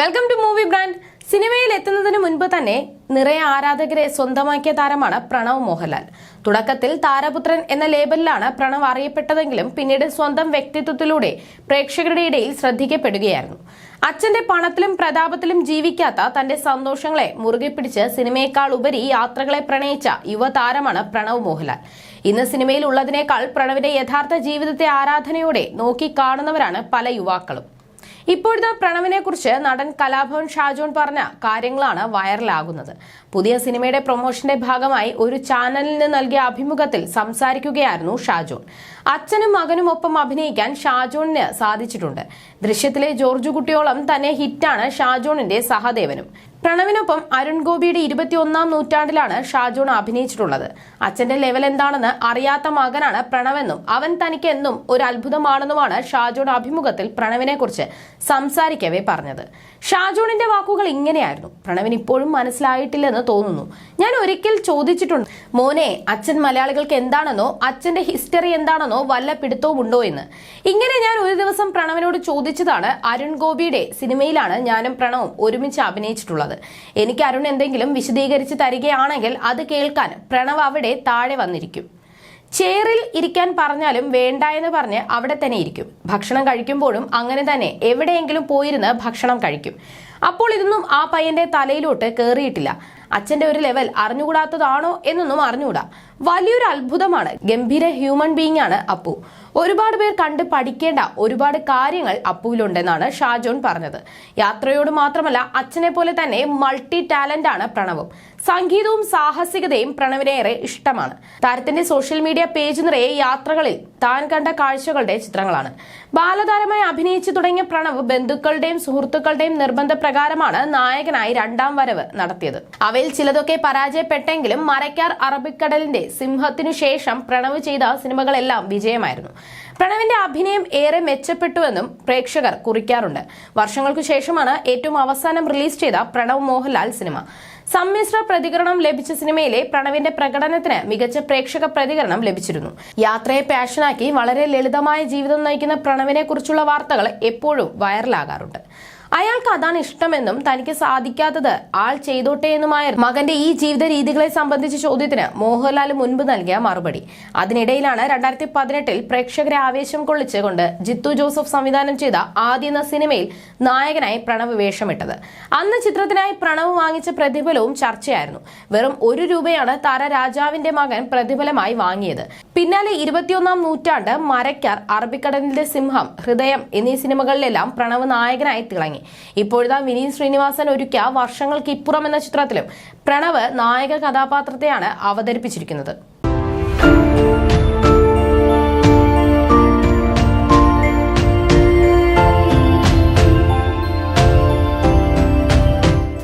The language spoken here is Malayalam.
വെൽക്കം ടു മൂവി ബ്രാൻഡ് സിനിമയിൽ എത്തുന്നതിന് മുൻപ് തന്നെ നിറയെ ആരാധകരെ സ്വന്തമാക്കിയ താരമാണ് പ്രണവ് മോഹൻലാൽ. തുടക്കത്തിൽ താരപുത്രൻ എന്ന ലേബലിലാണ് പ്രണവ് അറിയപ്പെട്ടതെങ്കിലും പിന്നീട് സ്വന്തം വ്യക്തിത്വത്തിലൂടെ പ്രേക്ഷകരുടെ ഇടയിൽ ശ്രദ്ധിക്കപ്പെടുകയായിരുന്നു. അച്ഛന്റെ പണത്തിലും പ്രതാപത്തിലും ജീവിക്കാത്ത തന്റെ സന്തോഷങ്ങളെ മുറുകെ പിടിച്ച് സിനിമയേക്കാൾ ഉപരി യാത്രകളെ പ്രണയിച്ച യുവതാരമാണ് പ്രണവ് മോഹൻലാൽ. ഇന്ന് സിനിമയിൽ ഉള്ളതിനേക്കാൾ പ്രണവിന്റെ യഥാർത്ഥ ജീവിതത്തെ ആരാധനയോടെ നോക്കിക്കാണുന്നവരാണ് പല യുവാക്കളും. ഇപ്പോഴത്തെ പ്രണവിനെ കുറിച്ച് നടൻ കലാഭവൻ ഷാജോൺ പറഞ്ഞ കാര്യങ്ങളാണ് വൈറലാകുന്നത്. പുതിയ സിനിമയുടെ പ്രൊമോഷന്റെ ഭാഗമായി ഒരു ചാനലിന് നൽകിയ അഭിമുഖത്തിൽ സംസാരിക്കുകയായിരുന്നു ഷാജോൺ. അച്ഛനും മകനും ഒപ്പം അഭിനയിക്കാൻ ഷാജോണിന് സാധിച്ചിട്ടുണ്ട്. ദൃശ്യത്തിലെ ജോർജ് കുട്ടിയോളം തന്നെ ഹിറ്റാണ് ഷാജോണിന്റെ സഹദേവനും. പ്രണവിനൊപ്പം അരുൺ ഗോപിയുടെ ഇരുപത്തിയൊന്നാം നൂറ്റാണ്ടിലാണ് ഷാജോൺ അഭിനയിച്ചിട്ടുള്ളത്. അച്ഛന്റെ ലെവൽ എന്താണെന്ന് അറിയാത്ത മകനാണ് പ്രണവെന്നും അവൻ തനിക്ക് എന്നും ഒരു അത്ഭുതമാണെന്നുമാണ് ഷാജോൺ അഭിമുഖത്തിൽ പ്രണവിനെ കുറിച്ച് സംസാരിക്കവേ പറഞ്ഞത്. ഷാജോണിന്റെ വാക്കുകൾ ഇങ്ങനെയായിരുന്നു. പ്രണവിന് ഇപ്പോഴും മനസ്സിലായിട്ടില്ലെന്ന് തോന്നുന്നു. ഞാൻ ഒരിക്കൽ ചോദിച്ചിട്ടുണ്ട് മോനെ അച്ഛൻ മലയാളികൾക്ക് എന്താണെന്നോ അച്ഛന്റെ ഹിസ്റ്ററി എന്താണെന്നോ വല്ല പിടുത്തവും ഉണ്ടോ എന്ന്? ഇങ്ങനെ ഞാൻ ഒരു ദിവസം പ്രണവിനോട് ചോദിച്ചതാണ് അരുൺ ഗോപിയുടെ സിനിമയിലാണ് ഞാനും പ്രണവും ഒരുമിച്ച് അഭിനയിച്ചിട്ടുള്ളത്. എനിക്ക് അരുൺ എന്തെങ്കിലും വിശദീകരിച്ച് തരികയാണെങ്കിൽ അത് കേൾക്കാൻ പ്രണവ് അവിടെ താഴെ വന്നിരിക്കും. ചെയറിൽ ഇരിക്കാൻ പറഞ്ഞാലും വേണ്ട എന്ന് പറഞ്ഞ് അവിടെ തന്നെ ഇരിക്കും. ഭക്ഷണം കഴിക്കുമ്പോഴും അങ്ങനെ തന്നെ. എവിടെയെങ്കിലും പോയിരുന്ന് ഭക്ഷണം കഴിക്കും. അപ്പോൾ ഇതൊന്നും ആ പയ്യന്റെ തലയിലോട്ട് കയറിയിട്ടില്ല അച്ഛന്റെ ഒരു ലെവൽ അറിഞ്ഞുകൂടാത്തതാണോ എന്നൊന്നും അറിഞ്ഞുകൂടാ. വലിയൊരു അത്ഭുതമാണ്. ഗംഭീര ഹ്യൂമൻ ബീങ് ആണ് അപ്പു. ഒരുപാട് പേർ കണ്ട് പഠിക്കേണ്ട ഒരുപാട് കാര്യങ്ങൾ അപ്പുവിലുണ്ടെന്നാണ് ഷാജോൺ പറഞ്ഞത്. യാത്രയോട് മാത്രമല്ല അച്ഛനെ പോലെ തന്നെ മൾട്ടി ടാലന്റ് ആണ് പ്രണവും. സംഗീതവും സാഹസികതയും പ്രണവിനേറെ ഇഷ്ടമാണ്. താരത്തിന്റെ സോഷ്യൽ മീഡിയ പേജ് നിറയെ യാത്രകളിൽ താൻ കണ്ട കാഴ്ചകളുടെ ചിത്രങ്ങളാണ്. ബാലതാരമായി അഭിനയിച്ചു തുടങ്ങിയ പ്രണവ് ബന്ധുക്കളുടെയും സുഹൃത്തുക്കളുടെയും നിർബന്ധപ്രകാരമാണ് നായകനായി രണ്ടാം വരവ് നടത്തിയത്. അവയിൽ ചിലതൊക്കെ പരാജയപ്പെട്ടെങ്കിലും മരക്കാർ അറബിക്കടലിന്റെ സിംഹത്തിനു ശേഷം പ്രണവ് ചെയ്ത സിനിമകളെല്ലാം വിജയമായിരുന്നു. പ്രണവിന്റെ അഭിനയം ഏറെ മെച്ചപ്പെട്ടുവെന്നും പ്രേക്ഷകർ കുറിക്കാറുണ്ട്. വർഷങ്ങൾക്കു ശേഷമാണ് ഏറ്റവും അവസാനം റിലീസ് ചെയ്ത പ്രണവ് മോഹൻലാൽ സിനിമ. സമ്മിശ്ര പ്രതികരണം ലഭിച്ച സിനിമയിലെ പ്രണവിന്റെ പ്രകടനത്തിന് മികച്ച പ്രേക്ഷക പ്രതികരണം ലഭിച്ചിരുന്നു. യാത്രയെ പാഷനാക്കി വളരെ ലളിതമായ ജീവിതം നയിക്കുന്ന പ്രണവിനെ കുറിച്ചുള്ള വാർത്തകൾ എപ്പോഴും വൈറലാകാറുണ്ട്. അയാൾക്ക് അതാണ് ഇഷ്ടമെന്നും തനിക്ക് സാധിക്കാത്തത് ആൾ ചെയ്തോട്ടെ മകന്റെ ഈ ജീവിത രീതികളെ സംബന്ധിച്ച ചോദ്യത്തിന് മോഹൻലാൽ മുൻപ് നൽകിയ മറുപടി. അതിനിടയിലാണ് രണ്ടായിരത്തി പതിനെട്ടിൽ പ്രേക്ഷകരെ ആവേശം കൊള്ളിച്ചുകൊണ്ട് ജിത്തു ജോസഫ് സംവിധാനം ചെയ്ത ആദ്യ എന്ന സിനിമയിൽ നായകനായി പ്രണവ് വേഷമിട്ടത്. അന്ന് ചിത്രത്തിനായി പ്രണവ് വാങ്ങിച്ച പ്രതിഫലവും ചർച്ചയായിരുന്നു. വെറും ഒരു രൂപയാണ് താര രാജാവിന്റെ മകൻ പ്രതിഫലമായി വാങ്ങിയത്. പിന്നാലെ ഇരുപത്തിയൊന്നാം നൂറ്റാണ്ട് മരക്കാർ അറബിക്കടലിന്റെ സിംഹം ഹൃദയം എന്നീ സിനിമകളിലെല്ലാം പ്രണവ് നായകനായി തിളങ്ങി. ഇപ്പോഴത്തെ വിനീത് ശ്രീനിവാസൻ ഒരുക്കിയ വർഷങ്ങൾക്ക് ഇപ്പുറം എന്ന ചിത്രത്തിലും പ്രണവ് നായക കഥാപാത്രത്തെയാണ് അവതരിപ്പിച്ചിരിക്കുന്നത്.